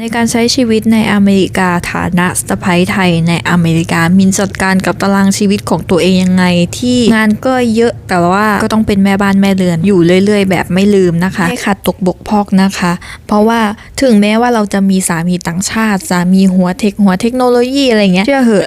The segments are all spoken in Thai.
ในการใช้ชีวิตในอเมริกาฐานะสะพ้ยไทยในอเมริกามินจัดการกับตารางชีวิตของตัวเองยังไง ที่งานก็เยอะแต่ว่าก็ต้องเป็นแม่บ้านแม่เรือนอยู่เรื่อย ๆ แบบไม่ลืมนะคะไม่ขาดตกบกพร่องนะคะ เพราะว่าถึงแม้ว่าเราจะมีสามีต่างชาติ สามีหัวเทคหัวเทคโนโลยีอะไรเงี้ยเชื่อเหอะ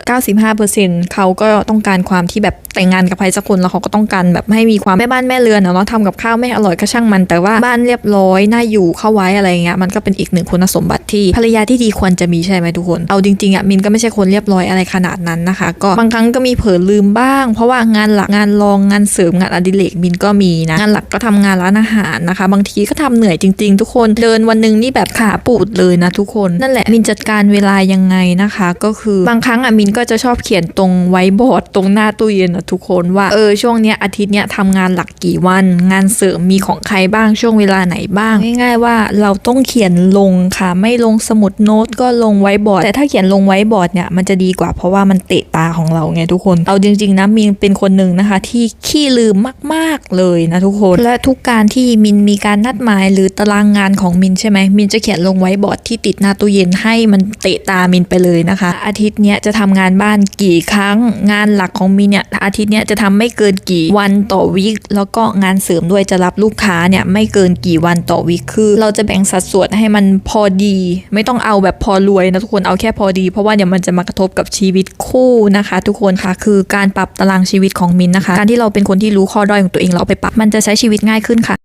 95%เขาก็ต้องการความที่แบบแต่งงานกับใครสักคนแล้วเขาก็ต้องการแบบให้มีความแม่บ้านแม่เรือนอะเนาะทำกับข้าวไม่อร่อยก็ช่างมัน แต่ว่าบ้านเรียบร้อยน่าอยู่เข้าไว้อะไรเงี้ยมันก็เป็นอีกหนึ่งคุณสมบัติที่ภรรยาที่ดีควรจะมีใช่ไหมทุกคน เอาจริงๆอะมินก็ไม่ใช่คนเรียบร้อยอะไรขนาดนั้นนะคะ ก็บางครั้งก็มีเผลอลืมบ้าง เพราะว่างานหลักงานรองงานเสริมงานอดิเรกมินก็มีนะงานหลักก็ทำงานร้านอาหารนะคะ บางทีก็ทำเหนื่อยจริง ๆ ทุกคนเดินวันหนึงนี่แบบขาปูดเลยนะทุกคนนั่นแหละมินจัดการเวลายังไงนะคะ ก็คือบางครั้งอะมินก็จะชอบเขียนตรงไว้บอร์ดตรงหน้าตู้เย็นอะทุกคนว่าเออช่วงเนี้ยอาทิตย์เนี้ยทำงานหลักกี่วัน งานเสริมมีของใครบ้างช่วงเวลาไหนบ้าง ง่ายๆว่าเราต้องเขียนลงค่ะไม่ลงงสมุดโน้ตก็ลงไว้บอร์ดแต่ถ้าเขียนลงไว้บอร์ดเนี่ยมันจะดีกว่าเพราะว่ามันเตะตาของเราไงทุกคน เอาจริงๆนะมินเป็นคนหนึ่งนะคะ ที่ขี้ลืมมากๆเลยนะทุกคน และทุกการที่มินมีการนัดหมายหรือตารางงานของมินใช่ไหมมินจะเขียนลงไว้บอร์ดที่ติดหน้าตู้เย็นให้มันเตะตามินไปเลยนะคะ อาทิตย์เนี้ยจะทำงานบ้านกี่ครั้งงานหลักของมินเนี่ยอาทิตย์เนี้ยจะทำไม่เกินกี่วันต่อวีคแล้วก็งานเสริมด้วยจะรับลูกค้าเนี่ยไม่เกินกี่วันต่อวีคคือ เราจะแบ่งสัดส่วนให้มันพอดีไม่ต้องเอาแบบพอรวยนะทุกคนเอาแค่พอดี เพราะว่าเดี๋ยวมันจะมากระทบกับชีวิตคู่นะคะ ทุกคนค่ะคือการปรับตารางชีวิตของมินนะคะ การที่เราเป็นคนที่รู้ข้อด้อยของตัวเองเราเอาไปปรับมันจะใช้ชีวิตง่ายขึ้นค่ะ